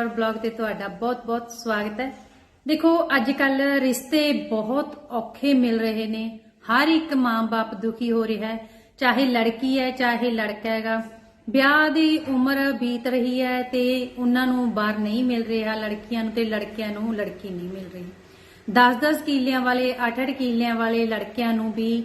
ਔਰ ਬਲੌਗ ਤੇ ਤੁਹਾਡਾ ਬਹੁਤ-ਬਹੁਤ ਸਵਾਗਤ ਹੈ। ਦੇਖੋ ਅੱਜ ਕੱਲ ਰਿਸ਼ਤੇ ਬਹੁਤ ਔਖੇ ਮਿਲ ਰਹੇ ਨੇ। ਹਰ ਇੱਕ ਮਾਂ-ਬਾਪ ਦੁਖੀ ਹੋ ਰਿਹਾ ਹੈ। ਚਾਹੇ ਲੜਕੀ ਹੈ, ਚਾਹੇ ਲੜਕਾ ਹੈਗਾ। ਵਿਆਹ ਦੀ ਉਮਰ ਬੀਤ ਰਹੀ ਹੈ ਤੇ ਉਹਨਾਂ ਨੂੰ ਬਾਹਰ ਨਹੀਂ ਮਿਲ ਰਿਹਾ। ਲੜਕੀਆਂ ਨੂੰ ਤੇ ਲੜਕਿਆਂ ਨੂੰ ਲੜਕੀ ਨਹੀਂ ਮਿਲ ਰਹੀ। 10-10 ਕਿੱਲਿਆਂ ਵਾਲੇ 8-8 ਕਿੱਲਿਆਂ ਵਾਲੇ ਲੜਕਿਆਂ ਨੂੰ ਵੀ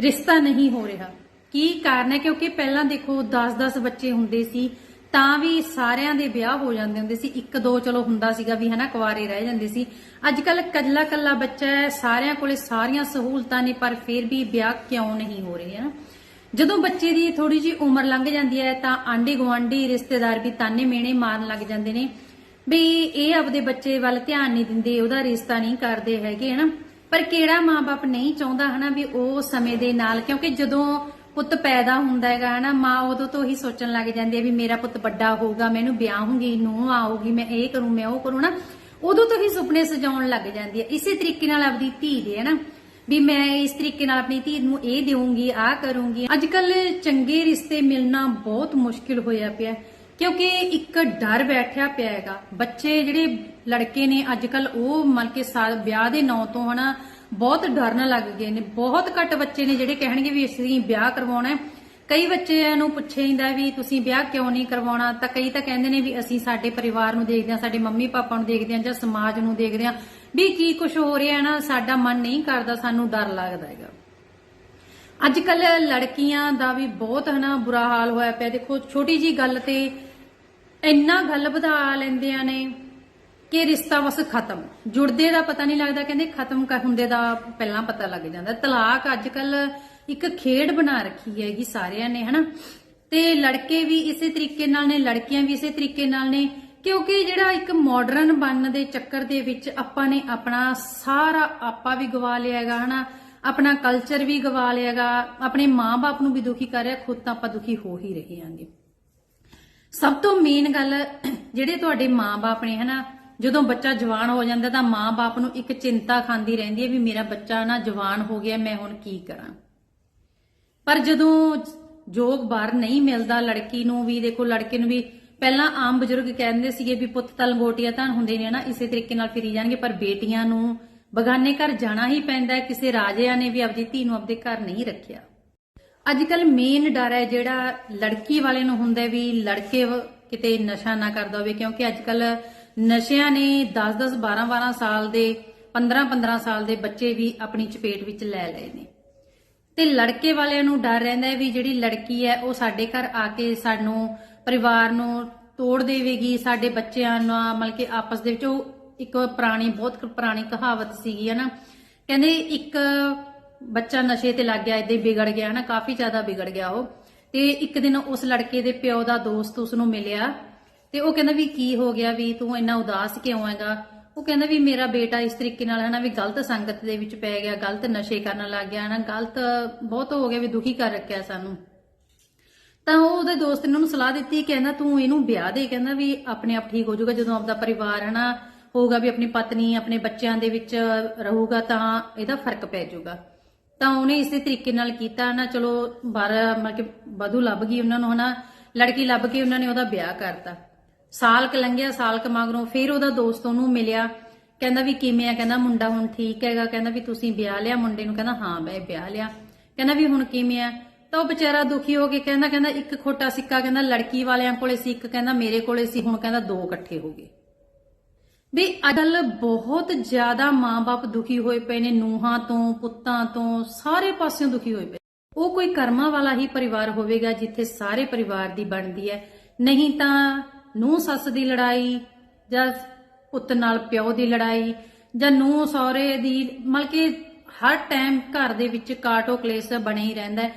ਰਿਸ਼ਤਾ ਨਹੀਂ ਹੋ ਰਿਹਾ। ਕੀ ਕਾਰਨ ਹੈ? ਕਿਉਂਕਿ ਪਹਿਲਾਂ ਦੇਖੋ 10-10 ਬੱਚੇ ਹੁੰਦੇ ਸੀ। ਤਾਂ ਵੀ ਸਾਰਿਆਂ ਦੇ ਵਿਆਹ ਹੋ ਜਾਂਦੇ ਹੁੰਦੇ ਸੀ। ਇੱਕ ਦੋ ਚਲੋ ਹੁੰਦਾ ਸੀਗਾ ਵੀ ਹਨਾ, ਕੁਆਰੇ ਰਹਿ ਜਾਂਦੇ ਸੀ। ਅੱਜ ਕੱਲ ਕੱਲਾ ਕੱਲਾ ਬੱਚਾ ਹੈ, ਸਾਰਿਆਂ ਕੋਲੇ ਸਾਰੀਆਂ ਸਹੂਲਤਾਂ ਨੇ, ਪਰ ਫਿਰ ਵੀ ਵਿਆਹ ਕਿਉਂ ਨਹੀਂ ਹੋ ਰਹੇ, ਹਨ? ਜਦੋਂ ਬੱਚੇ ਦੀ ਥੋੜੀ ਜੀ ਉਮਰ ਲੰਘ ਜਾਂਦੀ ਹੈ, ਤਾਂ ਆਂਢੀ ਗੁਆਂਢੀ ਰਿਸ਼ਤੇਦਾਰ ਵੀ ਤਾਨੇ ਮੇਣੇ ਮਾਰਨ ਲੱਗ ਜਾਂਦੇ ਨੇ। ਵੀ ਇਹ ਆਪਦੇ ਬੱਚੇ ਵੱਲ ਧਿਆਨ ਨਹੀਂ ਦਿੰਦੇ, ਉਹਦਾ ਰਿਸ਼ਤਾ ਨਹੀਂ ਕਰਦੇ ਹੈਗੇ, ਹਨਾ? ਪਰ ਕਿਹੜਾ ਮਾਪੇ ਨਹੀਂ ਚਾਹੁੰਦਾ, ਹਨਾ, ਵੀ ਉਹ ਸਮੇਂ ਦੇ ਨਾਲ, ਕਿਉਂਕਿ ਜਦੋਂ ਪੁੱਤ ਪੈਦਾ ਹੁੰਦਾ ਹੈਗਾ, ਹਨਾ? ਮਾਂ ਉਦੋਂ ਤੋਂ ਹੀ ਸੋਚਣ ਲੱਗ ਜਾਂਦੀ ਹੈ ਵੀ ਮੇਰਾ ਪੁੱਤ ਵੱਡਾ ਹੋਊਗਾ, ਮੈਨੂੰ ਵਿਆਹੂੰਗੀ ਨੂੰ ਆਊਗੀ, ਮੈਂ ਇਹ ਕਰੂੰ, ਮੈਂ ਉਹ ਕਰੂੰ ਨਾ ਉਦੋਂ ਤੋਂ ਹੀ ਸੁਪਨੇ ਸਜਾਉਣ ਲੱਗ ਜਾਂਦੀ ਹੈ। ਇਸੇ ਤਰੀਕੇ ਨਾਲ ਆਪਦੀ ਧੀ ਦੇ, ਹਨਾ? ਵੀ ਮੈਂ ਇਸ ਤਰੀਕੇ ਨਾਲ ਆਪਣੀ ਧੀ ਨੂੰ ਇਹ ਦੇਵਾਂਗੀ ਆਹ ਕਰੂੰਗੀ। ਅੱਜ ਕੱਲ ਚੰਗੇ ਰਿਸ਼ਤੇ ਮਿਲਣਾ ਬਹੁਤ ਮੁਸ਼ਕਿਲ ਹੋਇਆ ਪਿਆ ਹੈ। ਕਿਉਂਕਿ ਇੱਕ ਡਰ ਬੈਠਿਆ ਪਿਆ ਹੈਗਾ। ਬੱਚੇ ਜਿਹੜੇ ਲੜਕੇ ਨੇ ਅੱਜ ਕੱਲ ਉਹ ਮਨ ਕੇ ਸਾਲ, ਵਿਆਹ ਦੇ ਨਾਂ ਤੋਂ, ਹਨਾ? ਬਹੁਤ ਡਰਨ ਲੱਗ ਗਏ ਨੇ, ਬਹੁਤ ਘੱਟ ਬੱਚੇ ਨੇ ਜਿਹੜੇ ਕਹਿਣਗੇ ਵੀ ਅਸੀਂ ਵਿਆਹ ਕਰਵਾਉਣਾ ਹੈ। ਕਈ ਬੱਚਿਆਂ ਨੂੰ ਪੁੱਛਿਆ ਜਾਂਦਾ ਵੀ ਤੁਸੀਂ ਵਿਆਹ ਕਿਉਂ ਨਹੀਂ ਕਰਵਾਉਣਾ? ਤਾਂ ਕਈ ਤਾਂ ਕਹਿੰਦੇ ਨੇ ਵੀ ਅਸੀਂ ਸਾਡੇ ਪਰਿਵਾਰ ਨੂੰ ਦੇਖਦੇ ਹਾਂ, ਸਾਡੇ ਮੰਮੀ ਪਾਪਾ ਨੂੰ ਦੇਖਦੇ ਹਾਂ ਜਾਂ ਸਮਾਜ ਨੂੰ ਦੇਖਦੇ ਹਾਂ ਵੀ ਕੀ ਕੁਝ ਹੋ ਰਿਹਾ ਹੈ ਨਾ, ਸਾਡਾ ਮਨ ਨਹੀਂ ਕਰਦਾ, ਸਾਨੂੰ ਡਰ ਲੱਗਦਾ ਹੈਗਾ। ਅੱਜ ਕੱਲ ਲੜਕੀਆਂ ਦਾ ਵੀ ਬਹੁਤ ਹਨਾ ਬੁਰਾ ਹਾਲ ਹੋਇਆ ਪਿਆ। ਦੇਖੋ, ਛੋਟੀ ਜੀ ਗੱਲ ਤੇ ਇੰਨਾ ਗੱਲ ਵਧਾ ਲੈਂਦੀਆਂ ਨੇ। ਕਿ ਰਿਸ਼ਤਾ ਬਸ ਖਤਮ। ਜੁੜਦੇ ਦਾ ਪਤਾ ਨਹੀਂ ਲੱਗਦਾ, ਕਹਿੰਦੇ ਖਤਮ ਕ- ਹੁੰਦੇ ਦਾ ਪਹਿਲਾਂ ਪਤਾ ਲੱਗ ਜਾਂਦਾ। ਤਲਾਕ ਅੱਜ ਕੱਲ ਇੱਕ ਖੇਡ ਬਣਾ ਰੱਖੀ ਹੈਗੀ ਸਾਰਿਆਂ ਨੇ, ਹਨਾ? ਤੇ ਲੜਕੇ ਵੀ ਇਸੇ ਤਰੀਕੇ ਨਾਲ ਨੇ, ਲੜਕੀਆਂ ਵੀ ਇਸੇ ਤਰੀਕੇ ਨਾਲ ਨੇ, ਕਿਉਂਕਿ ਜਿਹੜਾ ਇੱਕ ਮਾਡਰਨ ਬਣਨ ਦੇ ਚੱਕਰ ਦੇ ਵਿੱਚ ਆਪਾਂ ਨੇ ਆਪਣਾ ਸਾਰਾ ਆਪਾ ਵੀ ਗਵਾ ਲਿਆ ਹੈਗਾ, ਹਨਾ? ਆਪਣਾ ਕਲਚਰ ਵੀ ਗਵਾ ਲਿਆ ਹੈਗਾ, ਆਪਣੇ ਮਾਪੇ ਨੂੰ ਵੀ ਦੁਖੀ ਕਰ ਰਿਹਾ, ਖੁਦ ਤਾਂ ਆਪਾਂ ਦੁਖੀ ਹੋ ਹੀ ਰਹੇ ਹਾਂਗੇ। ਸਭ ਤੋਂ ਮੇਨ ਗੱਲ ਜਿਹੜੇ ਤੁਹਾਡੇ ਮਾਪੇ ਨੇ, ਹਨਾ? ਜਦੋਂ ਬੱਚਾ ਜਵਾਨ ਹੋ ਜਾਂਦਾ ਤਾਂ ਮਾਂ ਬਾਪ ਨੂੰ ਇੱਕ ਚਿੰਤਾ ਖਾਂਦੀ ਰਹਿੰਦੀ ਹੈ ਵੀ ਮੇਰਾ ਬੱਚਾ ਨਾ ਜਵਾਨ ਹੋ ਗਿਆ, ਮੈਂ ਹੁਣ ਕੀ ਕਰਾਂ? ਪਰ ਜਦੋਂ ਜੋਗ ਬਾਹਰ ਨਹੀਂ ਮਿਲਦਾ, ਲੜਕੀ ਨੂੰ ਵੀ, ਦੇਖੋ, ਲੜਕੇ ਨੂੰ ਵੀ ਪਹਿਲਾਂ ਆਮ ਬਜ਼ੁਰਗ ਕਹਿੰਦੇ ਸੀਗੇ ਵੀ ਪੁੱਤ ਤਾਂ ਲੰਗੋਟੀਆਂ ਤਾਂ ਹੁੰਦੇ ਨੇ ਨਾ, ਇਸੇ ਤਰੀਕੇ ਨਾਲ ਫਿਰੀ ਜਾਣਗੇ, ਪਰ ਬੇਟੀਆਂ ਨੂੰ ਬਗਾਨੇ ਘਰ ਜਾਣਾ ਹੀ ਪੈਂਦਾ ਹੈ, ਕਿਸੇ ਰਾਜਿਆਂ ਨੇ ਵੀ ਆਪਦੀ ਧੀ ਨੂੰ ਆਪਦੇ ਘਰ ਨਹੀਂ ਰੱਖਿਆ। ਅੱਜ ਕੱਲ ਮੇਨ ਡਰ ਹੈ ਜਿਹੜਾ ਲੜਕੀ ਵਾਲੇ ਨੂੰ ਹੁੰਦਾ ਵੀ ਲੜਕੇ ਕਿਤੇ ਨਸ਼ਾ ਨਾ ਕਰਦਾ ਹੋਵੇ, ਕਿਉਂਕਿ ਅੱਜ ਕੱਲ ਨਸ਼ਿਆਂ ਨੇ 10-10 12-12 ਸਾਲ ਦੇ 15-15 ਸਾਲ ਦੇ ਬੱਚੇ ਵੀ ਆਪਣੀ ਚਪੇਟ ਵਿੱਚ ਲੈ ਲਏ ਨੇ। ਤੇ ਲੜਕੇ ਵਾਲਿਆਂ ਨੂੰ ਡਰ ਰਹਿੰਦਾ ਹੈ ਵੀ ਜਿਹੜੀ ਲੜਕੀ ਹੈ, ਉਹ ਸਾਡੇ ਘਰ ਆ ਕੇ ਸਾਨੂੰ ਪਰਿਵਾਰ ਨੂੰ ਤੋੜ ਦੇਵੇਗੀ, ਸਾਡੇ ਬੱਚਿਆਂ ਨਾਲ ਮਤਲਬ ਕਿ ਆਪਸ ਦੇ ਵਿੱਚ ਉਹ ਇੱਕ ਪੁਰਾਣੀ, ਬਹੁਤ ਪੁਰਾਣੀ ਕਹਾਵਤ ਸੀਗੀ, ਹੈ ਨਾ। ਕਹਿੰਦੇ ਇੱਕ ਬੱਚਾ ਨਸ਼ੇ ਤੇ ਲੱਗ ਗਿਆ, ਏਦਾਂ ਹੀ ਵਿਗੜ ਗਿਆ ਨਾ, ਕਾਫੀ ਜ਼ਿਆਦਾ ਵਿਗੜ ਗਿਆ ਉਹ। ਤੇ ਇੱਕ ਦਿਨ ਉਸ ਲੜਕੇ ਦੇ ਪਿਓ ਦਾ ਦੋਸਤ ਉਸ ਨੂੰ ਮਿਲਿਆ ਤੇ ਉਹ ਕਹਿੰਦਾ ਵੀ ਕੀ ਹੋ ਗਿਆ ਵੀ ਤੂੰ ਇੰਨਾ ਉਦਾਸ ਕਿਉਂ ਹੈਗਾ? ਉਹ ਕਹਿੰਦਾ ਵੀ ਮੇਰਾ ਬੇਟਾ ਇਸ ਤਰੀਕੇ ਨਾਲ ਹਨਾ ਵੀ ਗਲਤ ਸੰਗਤ ਦੇ ਵਿੱਚ ਪੈ ਗਿਆ, ਗਲਤ ਨਸ਼ੇ ਕਰਨ ਲੱਗ ਗਿਆ ਹਨਾ, ਗਲਤ ਬਹੁਤ ਹੋ ਗਿਆ ਵੀ ਦੁਖੀ ਕਰ ਰੱਖਿਆ ਸਾਨੂੰ। ਤਾਂ ਉਹ ਉਹਦੇ ਦੋਸਤ ਨੇ ਉਹਨੂੰ ਸਲਾਹ ਦਿੱਤੀ, ਕਹਿੰਦਾ ਤੂੰ ਇਹਨੂੰ ਵਿਆਹ ਦੇ, ਕਹਿੰਦਾ ਵੀ ਆਪਣੇ ਆਪ ਠੀਕ ਹੋ ਜਾਊਗਾ ਜਦੋਂ ਆਪਦਾ ਪਰਿਵਾਰ ਹਨਾ ਹੋਊਗਾ ਵੀ ਆਪਣੀ ਪਤਨੀ, ਆਪਣੇ ਬੱਚਿਆਂ ਦੇ ਵਿੱਚ ਰਹੂਗਾ ਤਾਂ ਇਹਦਾ ਫ਼ਰਕ ਪੈ ਜਾਊਗਾ। ਤਾਂ ਉਹਨੇ ਇਸੇ ਤਰੀਕੇ ਨਾਲ ਕੀਤਾ ਨਾ ਚਲੋ ਬਾਰ ਮਤਲਬ ਕਿ ਬਧੂ ਲੱਭ ਗਈ ਉਹਨਾਂ ਨੂੰ ਹਨਾ, ਲੜਕੀ ਲੱਭ ਕੇ ਉਹਨਾਂ ਨੇ ਉਹਦਾ ਵਿਆਹ ਕਰਤਾ। ਸਾਲ ਕ ਲੰਘਿਆ ਸਾਲ ਕ ਮਗਰੋਂ ਫਿਰ ਉਹਦਾ ਦੋਸਤ ਉਹਨੂੰ ਮਿਲਿਆ। ਕਹਿੰਦਾ ਵੀ ਕਿਵੇਂ ਆ? ਕਹਿੰਦਾ ਮੁੰਡਾ ਹੁਣ ਠੀਕ ਹੈਗਾ। ਕਹਿੰਦਾ ਵੀ ਤੁਸੀਂ ਵਿਆਹ ਲਿਆ? ਮੁੰਡੇ ਨੂੰ ਕਹਿੰਦਾ, ਹਾਂ, ਮੈਂ ਵਿਆਹ ਲਿਆ। ਕਹਿੰਦਾ ਵੀ ਹੁਣ ਕਿਵੇਂ ਆ? ਤਾਂ ਉਹ ਵਿਚਾਰਾ ਦੁਖੀ ਹੋ ਕੇ ਕਹਿੰਦਾ ਕਹਿੰਦਾ ਇੱਕ ਖੋਟਾ ਸਿੱਕਾ, ਕਹਿੰਦਾ ਲੜਕੀ ਵਾਲਿਆਂ ਕੋਲੇ ਸੀ, ਇੱਕ ਕਹਿੰਦਾ ਮੇਰੇ ਕੋਲੇ ਸੀ, ਹੁਣ ਕਹਿੰਦਾ ਦੋ ਇਕੱਠੇ ਹੋ ਗਏ। ਵੀ ਅਜਲ ਬਹੁਤ ਜ਼ਿਆਦਾ ਮਾਂ-ਬਾਪ ਦੁਖੀ ਹੋਏ ਪਏ ਨੇ, ਨੂਹਾਂ ਤੋਂ, ਪੁੱਤਾਂ ਤੋਂ, ਸਾਰੇ ਪਾਸਿਓਂ ਦੁਖੀ ਹੋਏ ਪਏ ਉਹ ਕੋਈ ਕਰਮਾਂ ਵਾਲਾ ਹੀ ਪਰਿਵਾਰ ਹੋਵੇਗਾ ਜਿੱਥੇ ਸਾਰੇ ਪਰਿਵਾਰ ਦੀ ਬਣਦੀ ਹੈ। ਨਹੀਂ ਤਾਂ ਨੂੰਹ ਸੱਸ ਦੀ ਲੜਾਈ ਜਾਂ ਪੁੱਤ ਨਾਲ ਪਿਓ ਦੀ ਲੜਾਈ ਜਾਂ ਨੂੰ ਸਹੁਰੇ ਦੀ, ਮਤਲਬ ਕਿ ਹਰ ਟਾਈਮ ਘਰ ਦੇ ਵਿੱਚ ਕਾਟੋ ਕਲੇਸ਼ ਬਣੇ ਹੀ ਰਹਿੰਦਾ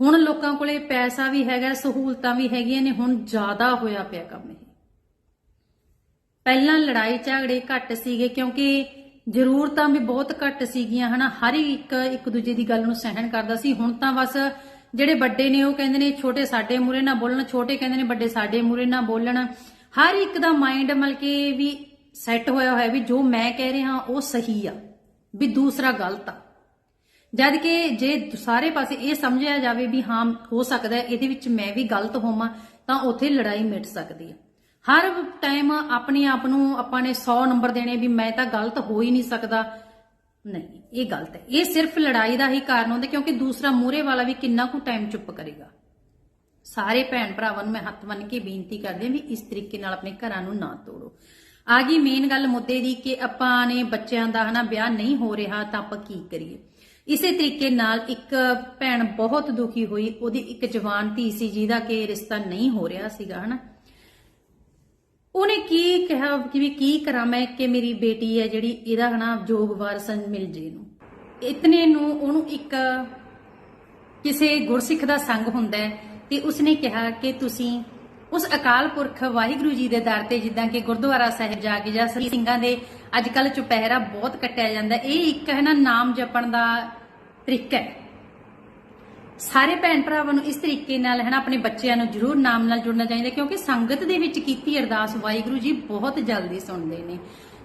ਹੁਣ ਲੋਕਾਂ ਕੋਲੇ ਪੈਸਾ ਵੀ ਹੈਗਾ, ਸਹੂਲਤਾਂ ਵੀ ਹੈਗੀਆਂ ਨੇ, ਹੁਣ ਜ਼ਿਆਦਾ ਹੋਇਆ ਪਿਆ ਕੰਮ ਇਹ। ਪਹਿਲਾਂ ਲੜਾਈ ਝਗੜੇ ਘੱਟ ਸੀਗੇ, ਕਿਉਂਕਿ ਜ਼ਰੂਰਤਾਂ ਵੀ ਬਹੁਤ ਘੱਟ ਸੀਗੀਆਂ, ਹਨਾ। ਹਰ ਇੱਕ ਇੱਕ ਦੂਜੇ ਦੀ ਗੱਲ ਨੂੰ ਸਹਿਣ ਕਰਦਾ ਸੀ। ਹੁਣ ਤਾਂ ਬਸ ਜਿਹੜੇ ਵੱਡੇ ਨੇ ਉਹ ਕਹਿੰਦੇ ਨੇ ਛੋਟੇ ਸਾਡੇ ਮੂਰੇ ਨਾ ਬੋਲਣ, ਛੋਟੇ ਕਹਿੰਦੇ ਨੇ ਵੱਡੇ ਸਾਡੇ ਮੂਰੇ ਨਾ ਬੋਲਣ। ਹਰ ਇੱਕ ਦਾ ਮਾਈਂਡ ਮਤਲਬ ਕਿ ਵੀ ਸੈੱਟ ਹੋਇਆ ਹੋਇਆ ਵੀ ਜੋ ਮੈਂ ਕਹਿ ਰਿਹਾ ਉਹ ਸਹੀ ਆ, ਵੀ ਦੂਸਰਾ ਗਲਤ ਆ। ਜਦ ਕਿ ਜੇ ਸਾਰੇ ਪਾਸੇ ਇਹ ਸਮਝਿਆ ਜਾਵੇ ਵੀ ਹਾਂ, ਹੋ ਸਕਦਾ ਇਹਦੇ ਵਿੱਚ ਮੈਂ ਵੀ ਗਲਤ ਹੋਵਾਂ, ਤਾਂ ਉੱਥੇ ਲੜਾਈ ਮਿਟ ਸਕਦੀ ਹੈ ਹਰ ਟਾਈਮ ਆਪਣੇ ਆਪ ਨੂੰ ਆਪਾਂ ਨੇ 100 ਨੰਬਰ ਦੇਣੇ ਵੀ ਮੈਂ ਤਾਂ ਗਲਤ ਹੋ ਹੀ ਨਹੀਂ ਸਕਦਾ। ਨਹੀਂ, ਇਹ ਗਲਤ ਹੈ। ਇਹ ਸਿਰਫ ਲੜਾਈ ਦਾ ਹੀ ਕਾਰਨ ਹੁੰਦਾ, ਕਿਉਂਕਿ ਦੂਸਰਾ ਮੂਹਰੇ ਵਾਲਾ ਵੀ ਕਿੰਨਾ ਕੁ ਟਾਈਮ ਚੁੱਪ ਕਰੇਗਾ। ਸਾਰੇ ਭੈਣ ਭਰਾਵਾਂ ਨੂੰ ਮੈਂ ਹੱਥ ਮੰਨ ਕੇ ਬੇਨਤੀ ਕਰਦੀ ਹਾਂ ਵੀ ਇਸ ਤਰੀਕੇ ਨਾਲ ਆਪਣੇ ਘਰਾਂ ਨੂੰ ਨਾ ਤੋੜੋ। ਆ ਗਈ ਮੇਨ ਗੱਲ ਮੁੱਦੇ ਦੀ ਕਿ ਆਪਾਂ ਨੇ ਬੱਚਿਆਂ ਦਾ ਹਨਾ ਵਿਆਹ ਨਹੀਂ ਹੋ ਰਿਹਾ ਤਾਂ ਆਪਾਂ ਕੀ ਕਰੀਏ। ਇਸੇ ਤਰੀਕੇ ਨਾਲ ਇੱਕ ਭੈਣ ਬਹੁਤ ਦੁਖੀ ਹੋਈ, ਉਹਦੀ ਇੱਕ ਜਵਾਨ ਧੀ ਸੀ ਜਿਹਦਾ ਕਿ ਰਿਸ਼ਤਾ ਨਹੀਂ ਹੋ ਰਿਹਾ ਸੀਗਾ, ਹਨਾ। ਉਹਨੇ ਕੀ ਕਿਹਾ ਕਿ ਵੀ ਕੀ ਕਰਾਂ ਮੈਂ ਕਿ ਮੇਰੀ ਬੇਟੀ ਹੈ ਜਿਹੜੀ, ਇਹਦਾ ਹਨਾ ਜੋਗ ਵਾਰਸ ਮਿਲ ਜੇ ਨੂੰ ਇਤਨੇ ਨੂੰ ਉਹਨੂੰ ਇੱਕ ਕਿਸੇ ਗੁਰਸਿੱਖ ਦਾ ਸੰਗ ਹੁੰਦਾ ਹੈ ਤੇ ਉਸਨੇ ਕਿਹਾ ਕਿ ਤੁਸੀਂ ਉਸ ਅਕਾਲ ਪੁਰਖ ਵਾਹਿਗੁਰੂ ਜੀ ਦੇ ਦਰ ਤੇ ਜਿੱਦਾਂ ਕਿ ਗੁਰਦੁਆਰਾ ਸਾਹਿਬ ਜਾ ਕੇ ਜਾਂ ਸ੍ਰੀ ਸਿੰਘਾਂ ਦੇ ਅੱਜ ਕੱਲ ਚੁਪਹਿਰਾ ਬਹੁਤ ਕੱਟਿਆ ਜਾਂਦਾ, ਇਹ ਇੱਕ ਹੈ ਨਾ ਨਾਮ ਜਪਣ ਦਾ ਤਰੀਕਾ ਹੈ। ਸਾਰੇ ਭੈਣ ਭਰਾਵਾਂ ਨੂੰ ਇਸ ਤਰੀਕੇ ਨਾਲ ਹੈ ਆਪਣੇ ਬੱਚਿਆਂ ਨੂੰ ਜ਼ਰੂਰ ਨਾਮ ਨਾਲ ਜੁੜਨਾ ਚਾਹੀਦਾ, ਕਿਉਂਕਿ ਸੰਗਤ ਦੇ ਵਿੱਚ ਕੀਤੀ ਅਰਦਾਸ ਵਾਹਿਗੁਰੂ ਜੀ ਬਹੁਤ ਜਲਦੀ ਸੁਣਦੇ ਨੇ।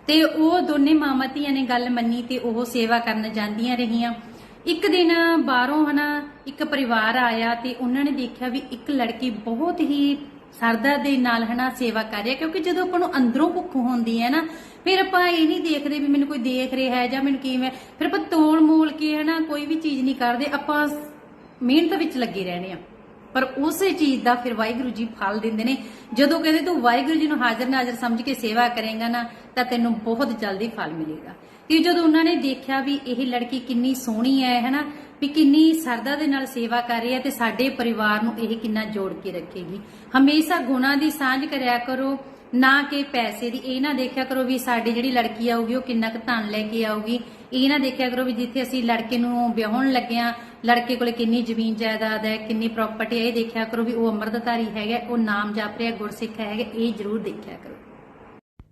ਤੇ ਉਹ ਦੋਨੇ ਮਾਮਾ ਧੀਆਂ ਨੇ ਗੱਲ ਮੰਨੀ ਤੇ ਉਹ ਸੇਵਾ ਕਰਨ ਜਾਂਦੀਆਂ ਰਹੀਆਂ। ਇੱਕ ਦਿਨ ਬਾਹਰੋਂ, ਹਨਾ, ਇੱਕ ਪਰਿਵਾਰ ਆਇਆ ਤੇ ਉਹਨਾਂ ਨੇ ਦੇਖਿਆ ਵੀ ਇੱਕ ਲੜਕੀ ਬਹੁਤ ਹੀ ਸਰਦਾ ਦੇ ਨਾਲ, ਹਨਾ, ਸੇਵਾ ਕਰ ਰਿਹਾ ਕਿਉਂਕਿ ਜਦੋਂ ਆਪਾਂ ਨੂੰ ਅੰਦਰੋਂ ਭੁੱਖ ਹੁੰਦੀ ਹੈ ਨਾ, ਫਿਰ ਆਪਾਂ ਇਹ ਨਹੀਂ ਦੇਖਦੇ ਵੀ ਮੈਨੂੰ ਕੋਈ ਦੇਖ ਰਿਹਾ ਹੈ ਜਾਂ ਮੈਨੂੰ ਕਿਵੇਂ, ਫਿਰ ਆਪਾਂ ਤੋਲ ਮੋਲ ਕੇ, ਹਨਾ, ਕੋਈ ਵੀ ਚੀਜ਼ ਨਹੀਂ ਕਰਦੇ, ਆਪਾਂ ਮਿਹਨਤ ਵਿੱਚ ਲੱਗੇ ਰਹਿਣੇ ਆ। ਪਰ ਉਸੇ ਚੀਜ਼ ਦਾ ਫਿਰ ਵਾਹਿਗੁਰੂ ਜੀ ਫਲ ਦਿੰਦੇ ਨੇ। ਜਦੋਂ ਕਹਿੰਦੇ ਤੂੰ ਵਾਹਿਗੁਰੂ ਜੀ ਨੂੰ ਹਾਜ਼ਰ ਨਾਜ਼ਰ ਸਮਝ ਕੇ ਸੇਵਾ ਕਰੇਗਾ ਨਾ, ਤਾਂ ਤੈਨੂੰ ਬਹੁਤ ਜਲਦੀ ਫਲ ਮਿਲੇਗਾ। ਕਿ ਜਦੋਂ ਉਹਨਾਂ ਨੇ ਦੇਖਿਆ ਵੀ ਇਹ ਲੜਕੀ ਕਿੰਨੀ ਸੋਹਣੀ ਹੈ ਹਨਾ, ਵੀ ਕਿੰਨੀ ਸਰਦਾ ਦੇ ਨਾਲ ਸੇਵਾ ਕਰ ਰਹੀ ਹੈ ਤੇ ਸਾਡੇ ਪਰਿਵਾਰ ਨੂੰ ਇਹ ਕਿੰਨਾ ਜੋੜ ਕੇ ਰੱਖੇਗੀ। ਹਮੇਸ਼ਾ ਗੁਣਾਂ ਦੀ ਸਾਂਝ ਕਰਿਆ ਕਰੋ, ਨਾ ਕਿ ਪੈਸੇ ਦੀ। ਇਹ ਨਾ ਦੇਖਿਆ ਕਰੋ ਵੀ ਸਾਡੀ ਜਿਹੜੀ ਲੜਕੀ ਆਊਗੀ, ਉਹ ਕਿੰਨਾ ਕੁ ਧਨ ਲੈ ਕੇ ਆਊਗੀ। ਇਹ ਨਾ ਦੇਖਿਆ ਕਰੋ ਵੀ ਜਿੱਥੇ ਅਸੀਂ ਲੜਕੇ ਨੂੰ ਵਿਆਹਣ ਲੱਗਿਆ ਲੜਕੇ ਕੋਲੇ ਕਿੰਨੀ ਜ਼ਮੀਨ ਜਾਇਦਾਦ ਹੈ, ਕਿੰਨੀ ਪ੍ਰਾਪਰਟੀ ਹੈ, ਇਹ ਦੇਖਿਆ ਕਰੋ ਵੀ ਉਹ ਅੰਮ੍ਰਿਤਧਾਰੀ ਹੈਗਾ, ਉਹ ਨਾਮ ਜਪ ਰਿਹਾ, ਗੁਰਸਿੱਖ ਹੈਗਾ, ਇਹ ਜ਼ਰੂਰ ਦੇਖਿਆ ਕਰੋ।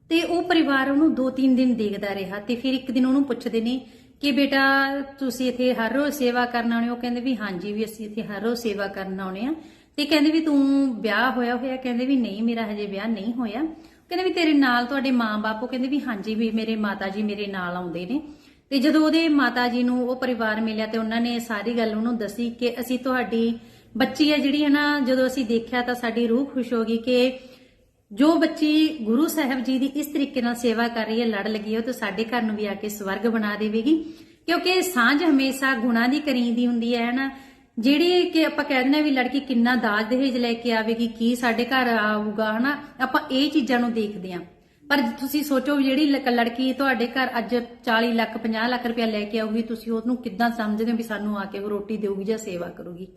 ਤੇ ਉਹ ਪਰਿਵਾਰ ਉਹਨੂੰ 2-3 ਦਿਨ ਦੇਖਦਾ ਰਿਹਾ ਤੇ ਫਿਰ ਇੱਕ ਦਿਨ ਉਹਨੂੰ ਪੁੱਛਦੇ ਨੇ ਕਿ ਬੇਟਾ, ਤੁਸੀਂ ਇੱਥੇ ਹਰ ਰੋਜ਼ ਸੇਵਾ ਕਰਨ ਆਉਣੇ ਹੋ? ਕਹਿੰਦੇ ਵੀ ਹਾਂਜੀ ਵੀ ਅਸੀਂ ਇੱਥੇ ਹਰ ਰੋਜ਼ ਸੇਵਾ ਕਰਨ ਆਉਣੇ ਆ ਤੇ ਕਹਿੰਦੇ ਵੀ ਤੂੰ ਵਿਆਹ ਹੋਇਆ ਹੋਇਆ? ਕਹਿੰਦੇ ਵੀ ਨਹੀਂ, ਮੇਰਾ ਹਜੇ ਵਿਆਹ ਨਹੀਂ ਹੋਇਆ। ਕਹਿੰਦੇ ਵੀ ਤੇਰੇ ਨਾਲ ਤੁਹਾਡੇ ਮਾਂ-ਬਾਪ ਕਹਿੰਦੇ ਵੀ ਹਾਂਜੀ ਵੀ ਮੇਰੇ ਮਾਤਾ ਜੀ ਮੇਰੇ ਨਾਲ ਆਉਂਦੇ ਨੇ। ਤੇ ਜਦੋਂ ਉਹਦੇ ਮਾਤਾ ਜੀ ਨੂੰ ਉਹ ਪਰਿਵਾਰ ਮਿਲਿਆ ਤੇ ਉਹਨਾਂ ਨੇ ਸਾਰੀ ਗੱਲ ਉਹਨੂੰ ਦੱਸੀ ਕਿ ਅਸੀਂ ਤੁਹਾਡੀ ਬੱਚੀ ਹੈ ਜਿਹੜੀ ਹੈ ਨਾ, ਜਦੋਂ ਅਸੀਂ ਦੇਖਿਆ ਤਾਂ ਸਾਡੀ ਰੂਹ ਖੁਸ਼ ਹੋ ਗਈ ਕਿ ਜੋ ਬੱਚੀ ਗੁਰੂ ਸਾਹਿਬ ਜੀ ਦੀ ਇਸ ਤਰੀਕੇ ਨਾਲ ਸੇਵਾ ਕਰ ਰਹੀ ਹੈ, ਲੜ ਲੱਗੀ ਹੈ, ਉਹ ਸਾਡੇ ਘਰ ਨੂੰ ਵੀ ਆ ਕੇ ਸਵਰਗ ਬਣਾ ਦੇਵੇਗੀ। ਕਿਉਂਕਿ ਸਾਂਝ ਹਮੇਸ਼ਾ ਗੁਣਾ ਦੀ ਕਰੀਂਦੀ ਹੁੰਦੀ ਹੈ ਹਨਾ ਜਿਹੜੀ ਕਿ ਆਪਾਂ ਕਹਿ ਦਿੰਦੇ ਹਾਂ ਵੀ ਲੜਕੀ ਕਿੰਨਾ ਦਾਜ ਦਹੇਜ ਲੈ ਕੇ ਆਵੇਗੀ, ਕੀ ਸਾਡੇ ਘਰ ਆਊਗਾ ਹਨਾ ਆਪਾਂ ਇਹ ਚੀਜ਼ਾਂ ਨੂੰ ਦੇਖਦੇ ਹਾਂ। ਪਰ ਤੁਸੀਂ ਸੋਚੋ ਵੀ ਜਿਹੜੀ ਲ- ਲੜਕੀ ਤੁਹਾਡੇ ਘਰ ਅੱਜ 40 ਲੱਖ 50 ਲੱਖ ਰੁਪਇਆ ਲੈ ਕੇ ਆਊਗੀ, ਤੁਸੀਂ ਉਹਨੂੰ ਕਿੱਦਾਂ ਸਮਝਦੇ ਹੋ ਵੀ ਸਾਨੂੰ ਆ ਕੇ ਉਹ ਰੋਟੀ ਦੇਊਗੀ ਜਾਂ ਸੇਵਾ ਕਰੂਗੀ?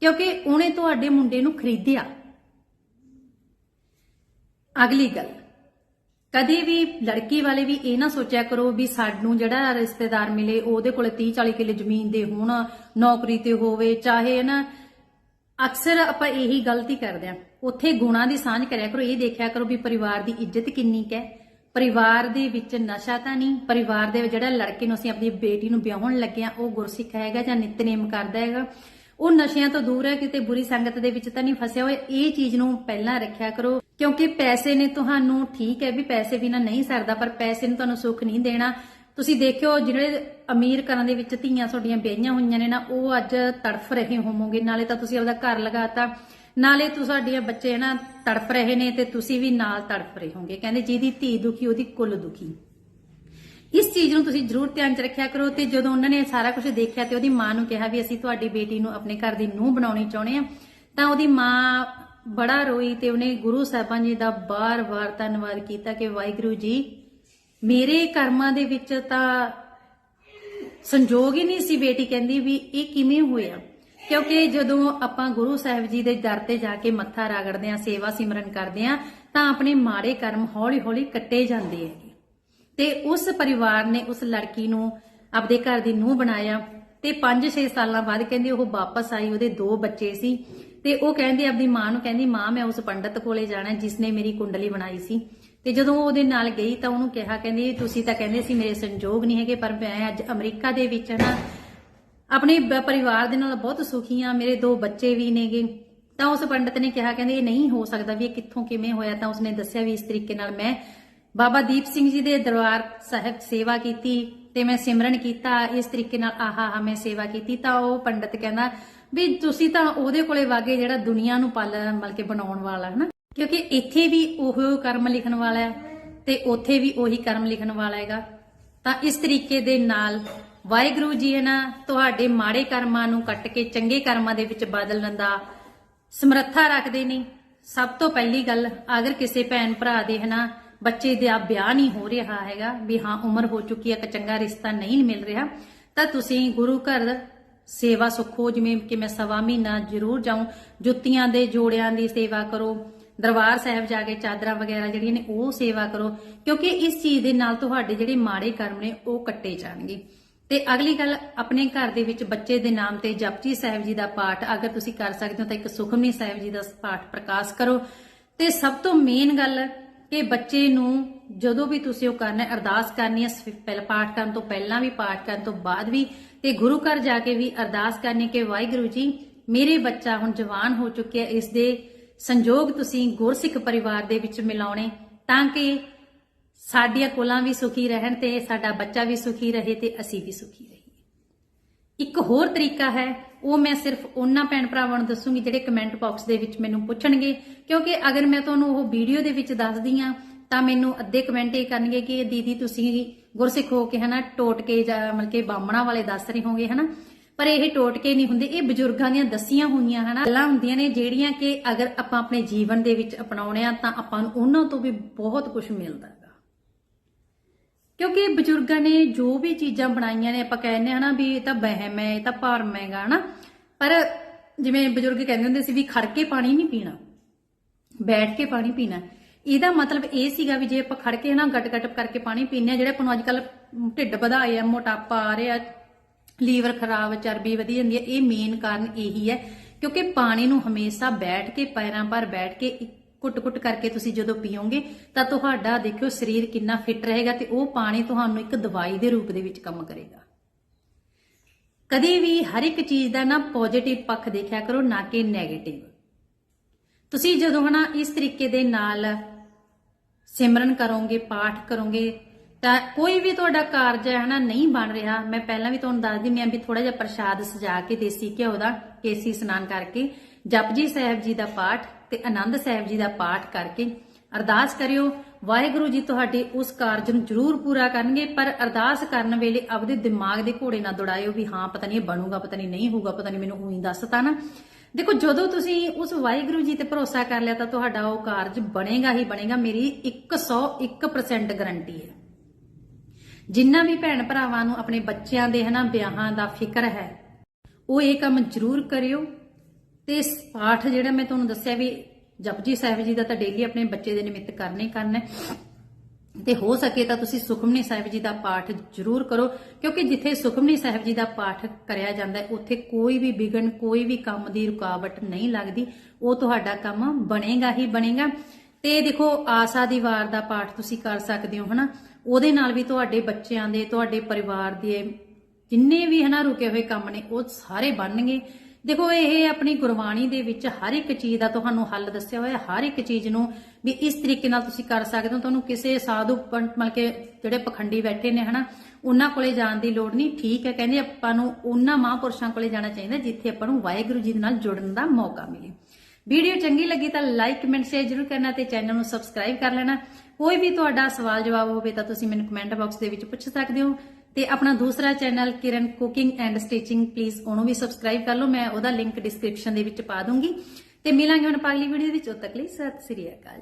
ਕਿਉਂਕਿ ਉਹਨੇ ਤੁਹਾਡੇ ਮੁੰਡੇ ਨੂੰ ਖਰੀਦਿਆ। ਅਗਲੀ ਗੱਲ, ਕਦੇ ਵੀ ਲੜਕੀ ਵਾਲੇ ਵੀ ਇਹ ਨਾ ਸੋਚਿਆ ਕਰੋ ਵੀ ਸਾਨੂੰ ਜਿਹੜਾ ਰਿਸ਼ਤੇਦਾਰ ਮਿਲੇ, ਉਹਦੇ ਕੋਲੇ 30 40 ਕਿੱਲੇ ਜ਼ਮੀਨ ਦੇ ਹੋਣ, ਨੌਕਰੀ ਤੇ ਹੋਵੇ, ਚਾਹੇ ਨਾ, ਅਕਸਰ ਆਪਾਂ ਇਹੀ ਗਲਤੀ ਕਰਦੇ ਆ ਉੱਥੇ ਗੁਣਾ ਦੀ ਸਾਂਝ ਕਰਿਆ ਕਰੋ, ਇਹ ਦੇਖਿਆ ਕਰੋ ਵੀ ਪਰਿਵਾਰ ਦੀ ਇੱਜ਼ਤ ਕਿੰਨੀ ਕੁ ਹੈ। ਪਰਿਵਾਰ ਦੇ ਵਿੱਚ ਨਸ਼ਾ ਤਾਂ ਨਹੀਂ, ਪਰਿਵਾਰ ਦੇ ਜਿਹੜਾ ਲੜਕੇ ਨੂੰ ਅਸੀਂ ਆਪਣੀ ਬੇਟੀ ਨੂੰ ਵਿਆਹਣ ਲੱਗਿਆ ਉਹ ਗੁਰਸਿੱਖ ਹੈਗਾ ਜਾਂ ਨਿਤਨੇਮ ਕਰਦਾ ਹੈਗਾ। ਉਹ ਨਸ਼ਿਆਂ ਤੋਂ ਦੂਰ ਹੈ, ਕਿਤੇ ਬੁਰੀ ਸੰਗਤ ਦੇ ਵਿੱਚ ਤਾਂ ਨਹੀਂ ਫਸਿਆ ਹੋਇਆ। ਇਹ ਚੀਜ਼ ਨੂੰ ਪਹਿਲਾਂ ਰੱਖਿਆ ਕਰੋ, ਕਿਉਂਕਿ ਪੈਸੇ ਨੇ ਤੁਹਾਨੂੰ ਠੀਕ ਹੈ ਵੀ ਪੈਸੇ ਬਿਨਾ ਨਹੀਂ ਸਰਦਾ, ਪਰ ਪੈਸੇ ਨੇ ਤੁਹਾਨੂੰ ਸੁੱਖ ਨਹੀਂ ਦੇਣਾ। ਤੁਸੀਂ ਦੇਖਿਓ, ਜਿਹੜੇ ਅਮੀਰ ਘਰਾਂ ਦੇ ਵਿੱਚ ਧੀਆਂ ਤੁਹਾਡੀਆਂ ਵਿਆਹੀਆਂ ਹੋਈਆਂ ਨੇ ਨਾ, ਉਹ ਅੱਜ ਤੜਫ ਰਹੇ ਹੋਵੋਗੇ, ਨਾਲੇ ਤਾਂ ਤੁਸੀਂ ਆਪਦਾ ਘਰ ਲਗਾਤਾ। ਨਾਲੇ ਤੂੰ ਸਾਡੀਆਂ ਬੱਚੇ ਨਾ ਤੜਫ ਰਹੇ ਨੇ ਤੇ ਤੁਸੀਂ ਵੀ ਨਾਲ ਤੜਫ ਰਹੇ ਹੋਗੇ ਕਹਿੰਦੇ ਜਿਹਦੀ ਧੀ ਦੁਖੀ, ਉਹਦੀ ਕੁੱਲ ਦੁਖੀ। ਇਸ ਚੀਜ਼ ਨੂੰ ਤੁਸੀਂ ਜ਼ਰੂਰ ਧਿਆਨ 'ਚ ਰੱਖਿਆ ਕਰੋ ਤੇ ਜਦੋਂ ਉਹਨਾਂ ਨੇ ਸਾਰਾ ਕੁਝ ਦੇਖਿਆ ਤੇ ਉਹਦੀ ਮਾਂ ਨੂੰ ਕਿਹਾ ਵੀ ਅਸੀਂ ਤੁਹਾਡੀ ਬੇਟੀ ਨੂੰ ਆਪਣੇ ਘਰ ਦੀ ਨੂੰਹ ਬਣਾਉਣੀ ਚਾਹੁੰਦੇ ਆ ਤਾਂ ਉਹਦੀ ਮਾਂ ਬੜਾ ਰੋਈ ਤੇ ਉਹਨੇ ਗੁਰੂ ਸਾਹਿਬਾਨ ਜੀ ਦਾ ਬਾਰ-ਬਾਰ ਧੰਨਵਾਦ ਕੀਤਾ ਕਿ ਵਾਹਿਗੁਰੂ ਜੀ, ਮੇਰੇ ਕਰਮਾਂ ਦੇ ਵਿੱਚ ਤਾਂ ਸੰਜੋਗ ਹੀ ਨਹੀਂ ਸੀ ਬੇਟੀ ਕਹਿੰਦੀ ਵੀ ਇਹ ਕਿਵੇਂ ਹੋਇਆ। ਕਿਉਂਕਿ ਜਦੋਂ ਆਪਾਂ ਗੁਰੂ ਸਾਹਿਬ ਜੀ ਦੇ ਦਰ ਤੇ ਜਾ ਕੇ ਮੱਥਾ ਰਗੜਦੇ ਆ ਸੇਵਾ ਸਿਮਰਨ ਕਰਦੇ ਆ ਤਾਂ ਆਪਣੇ ਮਾੜੇ ਕਰਮ ਹੌਲੀ-ਹੌਲੀ ਕੱਟੇ ਜਾਂਦੇ ਹੈਗੇ। ਤੇ ਉਸ ਪਰਿਵਾਰ ਨੇ ਉਸ ਲੜਕੀ ਨੂੰ ਆਪਦੇ ਘਰ ਦੀ ਨੂੰਹ ਬਣਾਇਆ ਤੇ 5-6 ਸਾਲਾਂ ਬਾਅਦ ਕਹਿੰਦੇ ਉਹ ਵਾਪਸ ਆਈ, ਉਹਦੇ ਦੋ ਬੱਚੇ ਸੀ ਤੇ ਉਹ ਕਹਿੰਦੇ ਆਪਣੀ ਮਾਂ ਨੂੰ ਕਹਿੰਦੀ, ਮਾਂ, ਮੈਂ ਉਸ ਪੰਡਤ ਕੋਲੇ ਜਾਣਾ ਜਿਸ ਨੇ ਮੇਰੀ ਕੁੰਡਲੀ ਬਣਾਈ ਸੀ। ਤੇ ਜਦੋਂ ਉਹ ਉਹਦੇ ਨਾਲ ਗਈ ਤਾਂ ਉਹਨੂੰ ਕਿਹਾ, ਕਹਿੰਦੀ, ਤੁਸੀਂ ਤਾਂ ਕਹਿੰਦੇ ਸੀ ਮੇਰੇ ਸੰਜੋਗ ਨਹੀਂ ਹੈਗੇ, ਪਰ ਮੈਂ ਅੱਜ ਅਮਰੀਕਾ ਦੇ ਵਿੱਚ ਨਾ ਆਪਣੇ ਪਰਿਵਾਰ ਦੇ ਨਾਲ ਬਹੁਤ ਸੁਖੀ ਆ ਮੇਰੇ ਦੋ ਬੱਚੇ ਵੀ ਨੇਗੇ। ਤਾਂ ਉਸ ਪੰਡਤ ਨੇ ਕਿਹਾ, ਕਹਿੰਦੇ, ਇਹ ਨਹੀਂ ਹੋ ਸਕਦਾ ਵੀ ਇਹ ਕਿੱਥੋਂ ਕਿਵੇਂ ਹੋਇਆ। ਤਾਂ ਉਸਨੇ ਦੱਸਿਆ ਵੀ ਇਸ ਤਰੀਕੇ ਨਾਲ ਮੈਂ ਬਾਬਾ ਦੀਪ ਸਿੰਘ ਜੀ ਦੇ ਦਰਬਾਰ ਸਾਹਿਬ ਸੇਵਾ ਕੀਤੀ ਤੇ ਮੈਂ ਸਿਮਰਨ ਕੀਤਾ। ਇਸ ਤਰੀਕੇ ਨਾਲ ਆਹਾ ਹਾ ਮੈਂ ਸੇਵਾ ਕੀਤੀ। ਤਾਂ ਉਹ ਪੰਡਤ ਕਹਿੰਦਾ, ਵੀ ਤੁਸੀਂ ਤਾਂ ਉਹਦੇ ਕੋਲੇ ਵਾਗੇ ਜਿਹੜਾ ਦੁਨੀਆ ਨੂੰ ਪਾਲ ਮਤਲਬ ਬਣਾਉਣ ਵਾਲਾ ਹੈ ਨਾ? ਕਿਉਂਕਿ ਇੱਥੇ ਵੀ ਉਹ ਕਰਮ ਲਿਖਣ ਵਾਲਾ ਹੈ ਤੇ ਉੱਥੇ ਵੀ ਉਹੀ ਕਰਮ ਲਿਖਣ ਵਾਲਾ ਹੈਗਾ। ਤਾਂ ਇਸ ਤਰੀਕੇ ਦੇ ਨਾਲ ਵਾਹਿਗੁਰੂ ਜੀ ਹੈ ਨਾ ਤੁਹਾਡੇ ਮਾੜੇ ਕਰਮਾਂ ਨੂੰ ਕੱਟ ਕੇ ਚੰਗੇ ਕਰਮਾਂ ਦੇ ਵਿੱਚ ਬਦਲਣ ਦਾ ਸਮਰੱਥਾ ਰੱਖਦੇ ਨੇ। ਸਭ ਤੋਂ ਪਹਿਲੀ ਗੱਲ, ਅਗਰ ਕਿਸੇ ਭੈਣ ਭਰਾ ਦੇ ਹਨਾ ਬੱਚੇ ਦੇ ਦਾ ਵਿਆਹ ਨਹੀਂ ਹੋ ਰਿਹਾ ਹੈਗਾ, ਵੀ ਹਾਂ ਉਮਰ ਹੋ ਚੁੱਕੀ ਹੈ ਕਿ ਚੰਗਾ ਰਿਸ਼ਤਾ ਨਹੀਂ ਮਿਲ ਰਿਹਾ, ਤਾਂ ਤੁਸੀਂ ਗੁਰੂ ਘਰ ਸੇਵਾ ਸੁਖੋ, ਜਿਵੇਂ ਕਿ ਮੈਂ ਸਵਾ ਮਹੀਨਾ ਜ਼ਰੂਰ ਜਾਉਂ ਜੁੱਤੀਆਂ ਦੇ ਜੋੜਿਆਂ ਦੀ ਸੇਵਾ ਕਰੋ ਦਰਬਾਰ ਸਾਹਿਬ ਜਾ ਕੇ ਚਾਦਰਾਂ ਵਗੈਰਾ ਜਿਹੜੀਆਂ ਨੇ ਉਹ ਸੇਵਾ ਕਰੋ, ਕਿਉਂਕਿ ਇਸ ਚੀਜ਼ ਦੇ ਨਾਲ ਤੁਹਾਡੇ ਜਿਹੜੇ ਮਾੜੇ ਕਰਮ ਨੇ ਉਹ ਕੱਟੇ ਜਾਣਗੇ। ਤੇ ਅਗਲੀ ਗੱਲ, ਆਪਣੇ ਘਰ ਦੇ ਵਿੱਚ ਬੱਚੇ ਦੇ ਨਾਮ ਤੇ ਜਪਜੀ ਸਾਹਿਬ ਜੀ ਦਾ ਪਾਠ, ਅਗਰ ਤੁਸੀਂ ਕਰ ਸਕਦੇ ਹੋ ਤਾਂ ਇੱਕ ਸੁਖਮਨੀ ਸਾਹਿਬ ਜੀ ਦਾ ਪਾਠ ਪ੍ਰਕਾਸ਼ ਕਰੋ। ਤੇ ਸਭ ਤੋਂ ਮੇਨ ਗੱਲ ਕਿ ਬੱਚੇ ਨੂੰ ਜਦੋਂ ਵੀ ਤੁਸੀਂ ਉਹ ਕਰਨਾ, ਅਰਦਾਸ ਕਰਨੀ ਹੈ ਪਹਿਲਾਂ ਪਾਠ ਕਰਨ ਤੋਂ ਪਹਿਲਾਂ ਵੀ, ਪਾਠ ਕਰਨ ਤੋਂ ਬਾਅਦ ਵੀ, ਤੇ ਗੁਰੂ ਘਰ ਜਾ ਕੇ ਵੀ ਅਰਦਾਸ ਕਰਨੀ ਕਿ ਵਾਹਿਗੁਰੂ ਜੀ, ਮੇਰੇ ਬੱਚਾ ਹੁਣ ਜਵਾਨ ਹੋ ਚੁੱਕਿਆ, ਇਸ ਦੇ ਸੰਜੋਗ ਤੁਸੀਂ ਗੁਰਸਿੱਖ ਪਰਿਵਾਰ ਦੇ ਵਿੱਚ ਮਿਲਾਉਣੇ, ਤਾਂ ਕਿ ਸਾਡੀਆਂ ਕੋਲਾਂ ਵੀ ਸੁਖੀ ਰਹਿਣ ਤੇ ਸਾਡਾ ਬੱਚਾ ਵੀ ਸੁਖੀ ਰਹੇ ਤੇ ਅਸੀਂ ਵੀ ਸੁਖੀ ਰਹੀਏ। ਇੱਕ ਹੋਰ ਤਰੀਕਾ ਹੈ, ਉਹ ਮੈਂ ਸਿਰਫ ਉਹਨਾਂ ਭੈਣ ਭਰਾਵਾਂ ਨੂੰ ਦੱਸੂਗੀ ਜਿਹੜੇ ਕਮੈਂਟ ਬਾਕਸ ਦੇ ਵਿੱਚ ਮੈਨੂੰ ਪੁੱਛਣਗੇ, ਕਿਉਂਕਿ ਅਗਰ ਮੈਂ ਤੁਹਾਨੂੰ ਉਹ ਵੀਡੀਓ ਦੇ ਵਿੱਚ ਦੱਸਦੀ ਆ ਤਾਂ ਮੈਨੂੰ ਅੱਧੇ ਕਮੈਂਟ ਇਹ ਕਰਨਗੇ ਕਿ ਦੀਦੀ ਤੁਸੀਂ ਗੁਰਸਿੱਖ ਹੋ ਕੇ ਹਨਾ, ਟੋਟਕੇ ਜਾਂ ਮਤਲਬ ਕਿ ਬਾਹਮਣਾ ਵਾਲੇ ਦੱਸ ਰਹੇ ਹੋਗੇ ਹਨਾ ਪਰ ਇਹ ਟੋਟਕੇ ਨਹੀਂ ਹੁੰਦੇ, ਇਹ ਬਜ਼ੁਰਗਾਂ ਦੀਆਂ ਦਸੀਆਂ ਹੋਈਆਂ ਹਨਾ। ਗੱਲਾਂ ਹੁੰਦੀਆਂ ਨੇ ਜਿਹੜੀਆਂ ਕਿ ਅਗਰ ਆਪਾਂ ਆਪਣੇ ਜੀਵਨ ਦੇ ਵਿੱਚ ਅਪਣਾਉਣੇ ਆ, ਤਾਂ ਆਪਾਂ ਨੂੰ ਉਹਨਾਂ ਤੋਂ ਵੀ ਬਹੁਤ ਕੁਝ ਮਿਲਦਾ ਹੈਗਾ। ਕਿਉਂਕਿ ਬਜ਼ੁਰਗਾਂ ਨੇ ਜੋ ਵੀ ਚੀਜ਼ਾਂ ਬਣਾਈਆਂ ਨੇ, ਆਪਾਂ ਕਹਿੰਦੇ ਹਨਾ ਵੀ ਇਹ ਤਾਂ ਵਹਿਮ ਹੈ, ਇਹ ਤਾਂ ਭਰਮ ਹੈਗਾ ਹਨਾ। ਪਰ ਜਿਵੇਂ ਬਜ਼ੁਰਗ ਕਹਿੰਦੇ ਹੁੰਦੇ ਸੀ ਵੀ ਖੜ ਕੇ ਪਾਣੀ ਨਹੀਂ ਪੀਣਾ, ਬੈਠ ਕੇ ਪਾਣੀ ਪੀਣਾ ਇਹਦਾ ਮਤਲਬ ਇਹ ਸੀਗਾ ਵੀ ਜੇ ਆਪਾਂ ਖੜ ਕੇ ਨਾ ਗਟ-ਗਟ ਕਰਕੇ ਪਾਣੀ ਪੀਨੇ ਆ, ਜਿਹੜੇ ਆਪਾਂ ਨੂੰ ਅੱਜ ਕੱਲ ਢਿੱਡ ਵਧਾਏ ਆ, ਮੋਟਾਪਾ ਆ ਰਿਹਾ ਲੀਵਰ ਖਰਾਬ, ਚਰਬੀ ਵਧੀ ਜਾਂਦੀ ਹੈ, ਇਹ ਮੇਨ ਕਾਰਨ ਇਹੀ ਹੈ, ਕਿਉਂਕਿ ਪਾਣੀ ਨੂੰ ਹਮੇਸ਼ਾ ਬੈਠ ਕੇ, ਪੈਰਾਂ ਪਰ ਬੈਠ ਕੇ ਕੁੱਟ-ਕੁੱਟ ਕਰਕੇ ਤੁਸੀਂ ਜਦੋਂ ਪੀਓਗੇ, ਤਾਂ ਤੁਹਾਡਾ ਦੇਖਿਓ ਸਰੀਰ ਕਿੰਨਾ ਫਿੱਟ ਰਹੇਗਾ ਤੇ ਉਹ ਪਾਣੀ ਤੁਹਾਨੂੰ ਇੱਕ ਦਵਾਈ ਦੇ ਰੂਪ ਦੇ ਵਿੱਚ ਕੰਮ ਕਰੇਗਾ। ਕਦੇ ਵੀ ਹਰ ਇੱਕ ਚੀਜ਼ ਦਾ ਨਾ ਪੋਜ਼ਿਟਿਵ ਪੱਖ ਦੇਖਿਆ ਕਰੋ, ਨਾ ਕਿ 네ਗੇਟਿਵ ਤੁਸੀਂ ਜਦੋਂ ਹਨਾ ਇਸ ਤਰੀਕੇ ਦੇ ਨਾਲ ਸਿਮਰਨ ਕਰੋਗੇ, ਪਾਠ ਕਰੋਗੇ ਤਾਂ ਕੋਈ ਵੀ ਤੁਹਾਡਾ ਕਾਰਜ ਹੈ ਹਨਾ, ਨਹੀਂ ਬਣ ਰਿਹਾ, ਮੈਂ ਪਹਿਲਾਂ ਵੀ ਤੁਹਾਨੂੰ ਦੱਸਦੀ ਮੈਂ ਵੀ ਥੋੜਾ ਜਿਹਾ ਪ੍ਰਸ਼ਾਦ ਸਜਾ ਕੇ ਦੇਸੀ ਘਿਓ ਦਾ ਕੇਸੀ ਇਸ਼ਨਾਨ ਕਰਕੇ, ਜਪਜੀ ਸਾਹਿਬ ਜੀ ਦਾ ਪਾਠ ਤੇ ਆਨੰਦ ਸਾਹਿਬ ਜੀ ਦਾ ਪਾਠ ਕਰਕੇ, ਅਰਦਾਸ ਕਰਿਓ, ਵਾਹਿਗੁਰੂ ਜੀ ਤੁਹਾਡੇ ਉਸ ਕਾਰਜ ਨੂੰ ਜ਼ਰੂਰ ਪੂਰਾ ਕਰਨਗੇ, ਪਰ ਅਰਦਾਸ ਕਰਨ ਵੇਲੇ ਆਪਦੇ ਦਿਮਾਗ ਦੇ ਘੋੜੇ ਨਾ ਦੌੜਾਇਓ ਵੀ ਹਾਂ, ਪਤਾ ਨਹੀਂ ਇਹ ਬਣੂਗਾ, ਪਤਾ ਨਹੀਂ ਨਹੀਂ ਹੋਊਗਾ, ਪਤਾ ਨਹੀਂ ਮੈਨੂੰ ਉਹੀ ਦੱਸਤਾ ਨਾ। ਦੇਖੋ, ਜਦੋਂ ਤੁਸੀਂ ਉਸ ਵਾਹਿਗੁਰੂ ਜੀ ਤੇ ਭਰੋਸਾ ਕਰ ਲਿਆ ਤਾਂ ਤੁਹਾਡਾ ਉਹ ਕਾਰਜ ਬਣੇਗਾ ਹੀ ਬਣੇਗਾ, ਮੇਰੀ 101% ਗਾਰੰਟੀ ਹੈ। ਜਿੰਨਾ ਵੀ ਭੈਣ ਭਰਾਵਾਂ ਨੂੰ ਆਪਣੇ ਬੱਚਿਆਂ ਦੇ ਹਨਾ ਵਿਆਹਾਂ ਦਾ ਫਿਕਰ ਹੈ, ਉਹ ਇਹ ਕੰਮ ਜ਼ਰੂਰ ਕਰਿਓ। ਤੇ ਇਸ ਪਾਠ ਜਿਹੜਾ ਮੈਂ ਤੁਹਾਨੂੰ ਦੱਸਿਆ ਵੀ ਜਪਜੀ ਸਾਹਿਬ ਜੀ ਦਾ ਤਾਂ ਡੇਲੀ ਆਪਣੇ ਬੱਚੇ ਦੇ ਨਿਮਿਤ ਕਰਨਾ ਹੀ ਕਰਨਾ। ਤੇ ਹੋ ਸਕੇ ਤਾਂ ਤੁਸੀਂ ਸੁਖਮਨੀ ਸਾਹਿਬ ਜੀ ਦਾ ਪਾਠ ਜ਼ਰੂਰ ਕਰੋ, ਕਿਉਂਕਿ ਜਿੱਥੇ ਸੁਖਮਨੀ ਸਾਹਿਬ ਜੀ ਦਾ ਪਾਠ ਕਰਿਆ ਜਾਂਦਾ ਹੈ, ਉੱਥੇ ਕੋਈ ਵੀ ਵਿਗਨ ਕੋਈ ਵੀ ਕੰਮ ਦੀ ਰੁਕਾਵਟ ਨਹੀਂ ਲੱਗਦੀ। ਉਹ ਤੁਹਾਡਾ ਕੰਮ ਬਣੇਗਾ ਹੀ ਬਣੇਗਾ। ਤੇ ਦੇਖੋ, ਆਸਾ ਦੀ ਵਾਰ ਦਾ ਪਾਠ ਤੁਸੀਂ ਕਰ ਸਕਦੇ ਹੋ, ਹਨਾ? ਉਹਦੇ ਨਾਲ ਵੀ ਤੁਹਾਡੇ ਬੱਚਿਆਂ ਦੇ, ਤੁਹਾਡੇ ਪਰਿਵਾਰ ਦੇ ਜਿੰਨੇ ਵੀ ਹਨਾ ਰੁਕੇ ਹੋਏ ਕੰਮ ਨੇ, ਉਹ ਸਾਰੇ ਬਣਨਗੇ। ਦੇਖੋ, ਇਹ ਆਪਣੀ ਗੁਰਬਾਣੀ ਦੇ ਵਿੱਚ ਹਰ ਇੱਕ ਚੀਜ਼ ਦਾ ਤੁਹਾਨੂੰ ਹੱਲ ਦੱਸਿਆ ਹੋਇਆ, ਹਰ ਇੱਕ ਚੀਜ਼ ਨੂੰ ਵੀ ਇਸ ਤਰੀਕੇ ਨਾਲ ਤੁਸੀਂ ਕਰ ਸਕਦੇ ਹੋ। ਤੁਹਾਨੂੰ ਕਿਸੇ ਸਾਧੂ ਪੰਡਤ ਮਤਲਬ ਕਿ ਜਿਹੜੇ ਪਖੰਡੀ ਬੈਠੇ ਨੇ ਹਨਾ ਉਹਨਾਂ ਕੋਲੇ ਜਾਣ ਦੀ ਲੋੜ ਨਹੀਂ। ਠੀਕ ਹੈ, ਕਹਿੰਦੇ ਆਪਾਂ ਨੂੰ ਉਹਨਾਂ ਮਹਾਂਪੁਰਸ਼ਾਂ ਕੋਲੇ ਜਾਣਾ ਚਾਹੀਦਾ, ਜਿੱਥੇ ਆਪਾਂ ਨੂੰ ਵਾਹਿਗੁਰੂ ਜੀ ਦੇ ਨਾਲ ਜੁੜਨ ਦਾ ਮੌਕਾ ਮਿਲੇ। ਵੀਡੀਓ ਚੰਗੀ ਲੱਗੀ ਤਾਂ ਲਾਈਕ ਕਮੈਂਟ ਸ਼ੇਅਰ ਜ਼ਰੂਰ ਕਰਨਾ ਤੇ ਚੈਨਲ ਨੂੰ ਸਬਸਕ੍ਰਾਈਬ ਕਰ ਲੈਣਾ। ਕੋਈ ਵੀ ਤੁਹਾਡਾ ਸਵਾਲ ਜਵਾਬ ਹੋਵੇ ਤਾਂ ਤੁਸੀਂ ਮੈਨੂੰ ਕਮੈਂਟ ਬਾਕਸ ਦੇ ਵਿੱਚ ਪੁੱਛ ਸਕਦੇ ਹੋ। ਤੇ ਆਪਣਾ ਦੂਸਰਾ channel Kiran cooking and stitching please ਉਹਨੂੰ ਵੀ ਸਬਸਕ੍ਰਾਈਬ ਕਰ ਲਓ। ਮੈਂ ਉਹਦਾ ਲਿੰਕ ਡਿਸਕ੍ਰਿਪਸ਼ਨ ਦੇ ਵਿੱਚ ਪਾ ਦੂੰਗੀ। ਤੇ ਮਿਲਾਂਗੇ ਹੁਣ ਅਗਲੀ ਵੀਡੀਓ ਵਿੱਚ। ਉਦ ਤੱਕ ਲਈ ਸਤਿ ਸ੍ਰੀ ਅਕਾਲ।